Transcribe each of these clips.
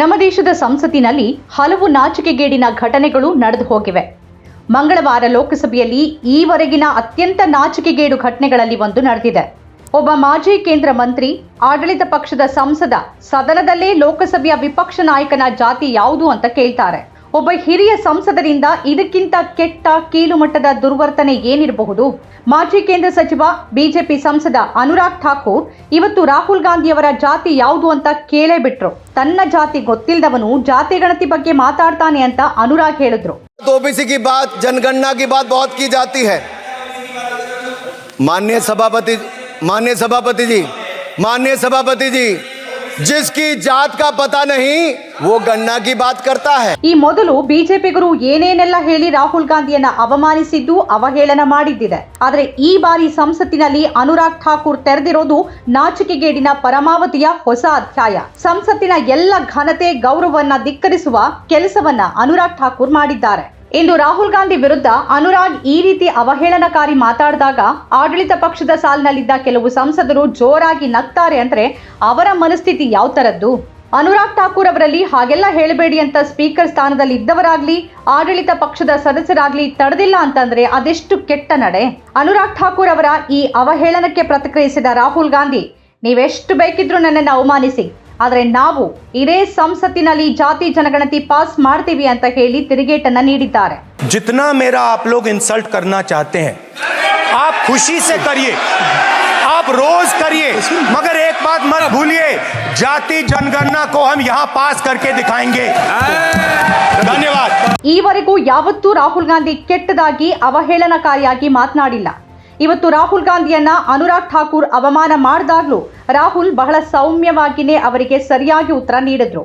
ನಮ್ಮ ದೇಶದ ಸಂಸತ್ತಿನಲ್ಲಿ ಹಲವು ನಾಚಿಕೆಗೇಡಿನ ಘಟನೆಗಳು ನಡೆದು ಹೋಗಿವೆ. ಮಂಗಳವಾರ ಲೋಕಸಭೆಯಲ್ಲಿ ಈವರೆಗಿನ ಅತ್ಯಂತ ನಾಚಿಕೆಗೇಡು ಘಟನೆಗಳಲ್ಲಿ ಒಂದು ನಡೆದಿದೆ. ಒಬ್ಬ ಮಾಜಿ ಕೇಂದ್ರ ಮಂತ್ರಿ, ಆಡಳಿತ ಪಕ್ಷದ ಸಂಸದ, ಸದನದಲ್ಲೇ ಲೋಕಸಭೆಯ ವಿಪಕ್ಷ ನಾಯಕನ ಜಾತಿ ಯಾವುದು ಅಂತ ಕೇಳ್ತಾರೆ. ಒಬ್ಬ ಹಿರಿಯ ಸಂಸದರಿಂದ ಇದಕ್ಕಿಂತ ಕೆಟ್ಟ ಕೀಳುಮಟ್ಟದ ದುರ್ವರ್ತನೆ ಏನಿರಬಹುದು? ಮಾಜಿ ಕೇಂದ್ರ ಸಚಿವ, ಬಿಜೆಪಿ ಸಂಸದ ಅನುರಾಗ್ ಠಾಕೂರ್, ಇವತ್ತು ರಾಹುಲ್ ಗಾಂಧಿಯವರ ಜಾತಿ ಯಾವುದು ಅಂತ ಕೇಳೇ ಬಿಟ್ರು. ತನ್ನ ಜಾತಿ ಗೊತ್ತಿಲ್ಲದವನು ಜಾತಿ ಗಣತಿ ಬಗ್ಗೆ ಮಾತಾಡ್ತಾನೆ ಅಂತ ಅನುರಾಗ್ ಹೇಳಿದ್ರು. ಕಿ ಬಾತ್ ಜಾತಿ ಹೇ ಮಾನ್ಯ ಸಭಾಪತಿ ಮಾನ್ಯ ಸಭಾಪತಿ ಜಿ ಮಾನ್ಯ ಸಭಾಪತಿ ಜಿ ಜಿಸ್ಕಿ ಜಾತ್ ಕಾ ಪತಾ ನಹಿ ವೋ ಗನ್ನಾ ಕಿ ಬಾತ್ ಕರ್ತಾ ಹೈ ಈ ಮೊದಲು ಬಿಜೆಪಿಗರು ಏನೇನೆಲ್ಲ ಹೇಳಿ ರಾಹುಲ್ ಗಾಂಧಿಯನ್ನ ಅವಮಾನಿಸಿದ್ದು ಅವಹೇಳನ ಮಾಡಿದ್ದಿದೆ. ಆದರೆ ಈ ಬಾರಿ ಸಂಸತ್ತಿನಲ್ಲಿ ಅನುರಾಗ್ ಠಾಕೂರ್ ತೆರೆದಿರೋದು ನಾಚಿಕೆಗೇಡಿನ ಪರಮಾವಧಿಯ ಹೊಸ ಅಧ್ಯಾಯ. ಸಂಸತ್ತಿನ ಎಲ್ಲ ಘನತೆ ಗೌರವವನ್ನ ಧಿಕ್ಕರಿಸುವ ಕೆಲಸವನ್ನ ಅನುರಾಗ್ ಠಾಕೂರ್ ಮಾಡಿದ್ದಾರೆ. ಇಂದು ರಾಹುಲ್ ಗಾಂಧಿ ವಿರುದ್ಧ ಅನುರಾಗ್ ಈ ರೀತಿ ಅವಹೇಳನಕಾರಿ ಮಾತಾಡಿದಾಗ ಆಡಳಿತ ಪಕ್ಷದ ಸಾಲಿನಲ್ಲಿದ್ದ ಕೆಲವು ಸಂಸದರು ಜೋರಾಗಿ ನಗ್ತಾರೆ ಅಂದ್ರೆ ಅವರ ಮನಸ್ಥಿತಿ ಯಾವ ತರದ್ದು? ಅನುರಾಗ್ ಠಾಕೂರ್ ಅವರಲ್ಲಿ ಹಾಗೆಲ್ಲ ಹೇಳಬೇಡಿ ಅಂತ ಸ್ಪೀಕರ್ ಸ್ಥಾನದಲ್ಲಿ ಇದ್ದವರಾಗ್ಲಿ, ಆಡಳಿತ ಪಕ್ಷದ ಸದಸ್ಯರಾಗ್ಲಿ ತಡೆದಿಲ್ಲ ಅಂತಂದ್ರೆ ಅದೆಷ್ಟು ಕೆಟ್ಟ ನಡೆ? ಅನುರಾಗ್ ಠಾಕೂರ್ ಅವರ ಈ ಅವಹೇಳನಕ್ಕೆ ಪ್ರತಿಕ್ರಿಯಿಸಿದ ರಾಹುಲ್ ಗಾಂಧಿ, ನೀವೆಷ್ಟು ಬೇಕಿದ್ರೂ ನನ್ನನ್ನು ಅವಮಾನಿಸಿ. ಆದರೆ ನಾವು ಇದೇ ಸಂಸತ್ತಿನಲ್ಲಿ ಜಾತಿ ಜನಗಣತಿ ಪಾಸ್ ಮಾಡ್ತೀವಿ ಅಂತ ಹೇಳಿ ತಿರುಗೇಟನ್ನ ನೀಡಿದ್ದಾರೆ जितना मेरा आप लोग इंसल्ट करना चाहते हैं आप खुशी से करिए आप रोज करिए मगर एक बात मत भूलिए जाति जनगणना को हम यहाँ पास करके दिखाएंगे धन्यवाद ಈವರೆಗೂ ಯಾವತ್ತೂ ರಾಹುಲ್ ಗಾಂಧಿ ಕೆಟ್ಟದಾಗಿ ಅವಹೇಳನಕಾರಿಯಾಗಿ ಮಾತನಾಡಿಲ್ಲ ಇವತ್ತು ರಾಹುಲ್ ಗಾಂಧಿಯನ್ನ ಅನುರಾಗ್ ಠಾಕೂರ್ ಅವಮಾನ ಮಾಡಿದಾಗಲೂ ರಾಹುಲ್ ಬಹಳ ಸೌಮ್ಯವಾಗಿಯೇ ಅವರಿಗೆ ಸರಿಯಾಗಿ ಉತ್ತರ ನೀಡಿದ್ರು.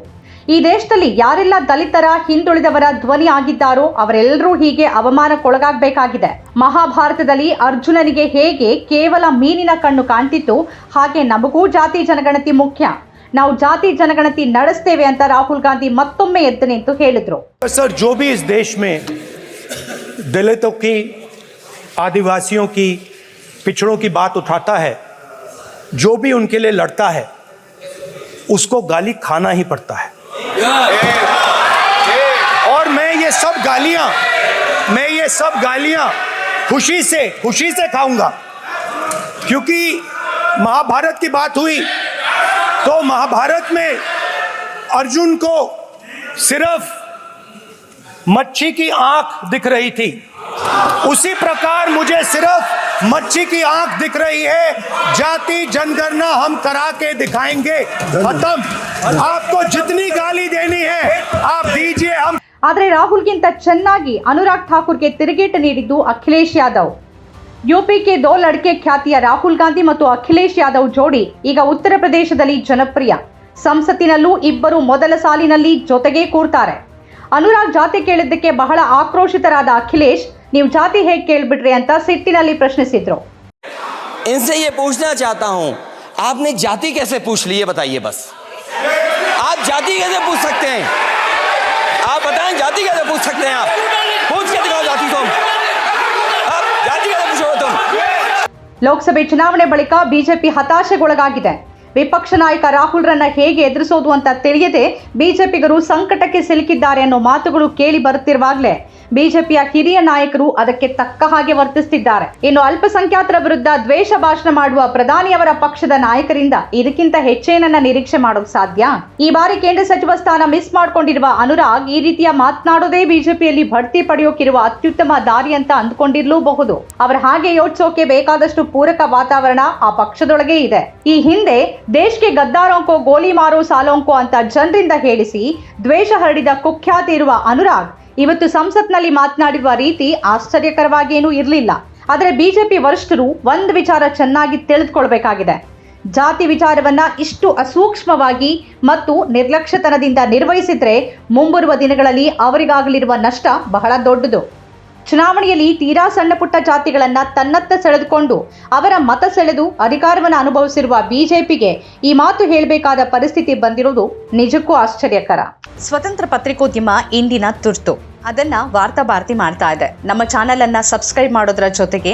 ಈ ದೇಶದಲ್ಲಿ ಯಾರೆಲ್ಲ ದಲಿತರ, ಹಿಂದುಳಿದವರ ಧ್ವನಿ ಆಗಿದ್ದಾರೋ ಅವರೆಲ್ಲರೂ ಹೀಗೆ ಅವಮಾನಕ್ಕೊಳಗಾಗಬೇಕಾಗಿದೆ. ಮಹಾಭಾರತದಲ್ಲಿ ಅರ್ಜುನನಿಗೆ ಹೇಗೆ ಕೇವಲ ಮೀನಿನ ಕಣ್ಣು ಕಾಣ್ತಿತ್ತು, ಹಾಗೆ ನಮಗೂ ಜಾತಿ ಜನಗಣತಿ ಮುಖ್ಯ. ನಾವು ಜಾತಿ ಜನಗಣತಿ ನಡೆಸ್ತೇವೆ ಅಂತ ರಾಹುಲ್ ಗಾಂಧಿ ಮತ್ತೊಮ್ಮೆ ಎದ್ದು ನಿಂತು ಹೇಳಿದ್ರು. ಸರ್ ಜೋ ಬಿ ಇಸ್ ದೇಶ ಮೇ. ದಲಿತೋ आदिवासियों की पिछड़ों की बात उठाता है, जो भी उनके लिए लड़ता है, उसको गाली खाना ही पड़ता है। और मैं ये सब गालियाँ, मैं ये सब गालियाँ खुशी से खुशी से खाऊँगा। क्योंकि महाभारत की बात हुई तो महाभारत में अर्जुन को सिर्फ़ मच्छी की आँख दिख रही थी। उसी प्रकार मुझे सिर्फ मच्छी की आंख दिख रही है जाति जनगणना हम करा के दिखाएंगे खत्म आपको जितनी गाली देनी है आप दीजिए हम ಆದರೆ ರಾಹುಲ್ಗಿಂತ ಚೆನ್ನಾಗಿ ಅನುರಾಗ್ ಠಾಕೂರ್ಗೆ ತಿರುಗೇಟು ನೀಡಿದ್ದು ಅಖಿಲೇಶ್ ಯಾದವ್ ಯುಪಿಕೆ ದೋ ಲಡ್ಕೆ ಖ್ಯಾತಿಯ ರಾಹುಲ್ ಗಾಂಧಿ ಮತ್ತು ಅಖಿಲೇಶ್ ಯಾದವ್ ಜೋಡಿ ಈಗ ಉತ್ತರ ಪ್ರದೇಶದಲ್ಲಿ ಜನಪ್ರಿಯ ಸಂಸತ್ತಿನಲ್ಲೂ ಇಬ್ಬರು ಮೊದಲ ಸಾಲಿನಲ್ಲಿ ಜೊತೆಗೇ ಕೂರ್ತಾರೆ ಅನುರಾಗ್ ಜಾತಿ ಕೇಳಿದ್ದಕ್ಕೆ ಬಹಳ ಆಕ್ರೋಶಿತರಾದ ಅಖಿಲೇಶ್ ನೀವು ಜಾತಿ ಹೇಗೆ ಕೇಳ್ಬಿಟ್ರಿ ಅಂತ ಸಿಟ್ಟಿನಲ್ಲಿ ಪ್ರಶ್ನಿಸಿದ್ರು इनसे ये पूछना चाहता हूं आपने जाति कैसे पूछ ली ये बताइए बस आप जाति कैसे पूछ सकते हैं आप बताएं जाति कैसे पूछ सकते हैं आप पूछ के दिखाओ जाति को आप जाति कैसे पूछोगे तुम ಲೋಕಸಭೆ ಚುನಾವಣೆ ಬಳಿಕ ಬಿಜೆಪಿ ಹತಾಶೆಗೊಳಗಾಗಿದೆ ವಿಪಕ್ಷ ನಾಯಕ ರಾಹುಲ್ರನ್ನ ಹೇಗೆ ಎದುರಿಸೋದು ಅಂತ ತಿಳಿಯದೆ ಬಿಜೆಪಿಗರು ಸಂಕಟಕ್ಕೆ ಸಿಲುಕಿದ್ದಾರೆ ಅನ್ನೋ ಮಾತುಗಳು ಕೇಳಿ ಬರುತ್ತಿರುವಾಗಲೇ ಬಿಜೆಪಿಯ ಕಿರಿಯ ನಾಯಕರು ಅದಕ್ಕೆ ತಕ್ಕ ಹಾಗೆ ವರ್ತಿಸುತ್ತಿದ್ದಾರೆ ಇನ್ನು ಅಲ್ಪಸಂಖ್ಯಾತರ ವಿರುದ್ಧ ದ್ವೇಷ ಭಾಷಣ ಮಾಡುವ ಪ್ರಧಾನಿಯವರ ಪಕ್ಷದ ನಾಯಕರಿಂದ ಇದಕ್ಕಿಂತ ಹೆಚ್ಚೇನನ್ನ ನಿರೀಕ್ಷೆ ಮಾಡೋಕ್ ಸಾಧ್ಯ? ಈ ಬಾರಿ ಕೇಂದ್ರ ಸಚಿವ ಸ್ಥಾನ ಮಿಸ್ ಮಾಡ್ಕೊಂಡಿರುವ ಅನುರಾಗ್ ಈ ರೀತಿಯ ಮಾತನಾಡೋದೇ ಬಿಜೆಪಿಯಲ್ಲಿ ಬಡ್ತಿ ಪಡೆಯೋಕಿರುವ ಅತ್ಯುತ್ತಮ ದಾರಿ ಅಂತ ಅಂದ್ಕೊಂಡಿರ್ಲೂಬಹುದು. ಅವರ ಹಾಗೆ ಯೋಚಿಸೋಕೆ ಬೇಕಾದಷ್ಟು ಪೂರಕ ವಾತಾವರಣ ಆ ಪಕ್ಷದೊಳಗೆ ಇದೆ. ಈ ಹಿಂದೆ ದೇಶಕ್ಕೆ ಗದ್ದಾರೋಂಕೋ, ಗೋಲಿ ಮಾರೋ, ಸಾಲೋಂಕೋ ಅಂತ ಜನರಿಂದ ಹೇಳಿಸಿ ದ್ವೇಷ ಹರಡಿದ ಕುಖ್ಯಾತಿ ಇರುವ ಅನುರಾಗ್ ಇವತ್ತು ಸಂಸತ್ನಲ್ಲಿ ಮಾತನಾಡಿರುವ ರೀತಿ ಆಶ್ಚರ್ಯಕರವಾಗೇನೂ ಇರಲಿಲ್ಲ. ಆದರೆ ಬಿಜೆಪಿ ವರಿಷ್ಠರು ಒಂದು ವಿಚಾರ ಚೆನ್ನಾಗಿ ತಿಳಿದುಕೊಳ್ಬೇಕಾಗಿದೆ. ಜಾತಿ ವಿಚಾರವನ್ನ ಇಷ್ಟು ಅಸೂಕ್ಷ್ಮವಾಗಿ ಮತ್ತು ನಿರ್ಲಕ್ಷ್ಯತನದಿಂದ ನಿರ್ವಹಿಸಿದ್ರೆ ಮುಂಬರುವ ದಿನಗಳಲ್ಲಿ ಅವರಿಗಾಗಲಿರುವ ನಷ್ಟ ಬಹಳ ದೊಡ್ಡದು. ಚುನಾವಣೆಯಲ್ಲಿ ತೀರಾ ಸಣ್ಣ ಪುಟ್ಟ ಜಾತಿಗಳನ್ನ ತನ್ನತ್ತ ಸೆಳೆದುಕೊಂಡು ಅವರ ಮತ ಸೆಳೆದು ಅಧಿಕಾರವನ್ನು ಅನುಭವಿಸಿರುವ ಬಿಜೆಪಿಗೆ ಈ ಮಾತು ಹೇಳಬೇಕಾದ ಪರಿಸ್ಥಿತಿ ಬಂದಿರೋದು ನಿಜಕ್ಕೂ ಆಶ್ಚರ್ಯಕರ. ಸ್ವತಂತ್ರ ಪತ್ರಿಕೋದ್ಯಮ ಇಂದಿನ ತುರ್ತು. ಅದನ್ನ ವಾರ್ತಾ ಭಾರತಿ ಮಾಡ್ತಾ ಇದೆ. ನಮ್ಮ ಚಾನೆಲ್ ಅನ್ನ ಸಬ್ಸ್ಕ್ರೈಬ್ ಮಾಡೋದ್ರ ಜೊತೆಗೆ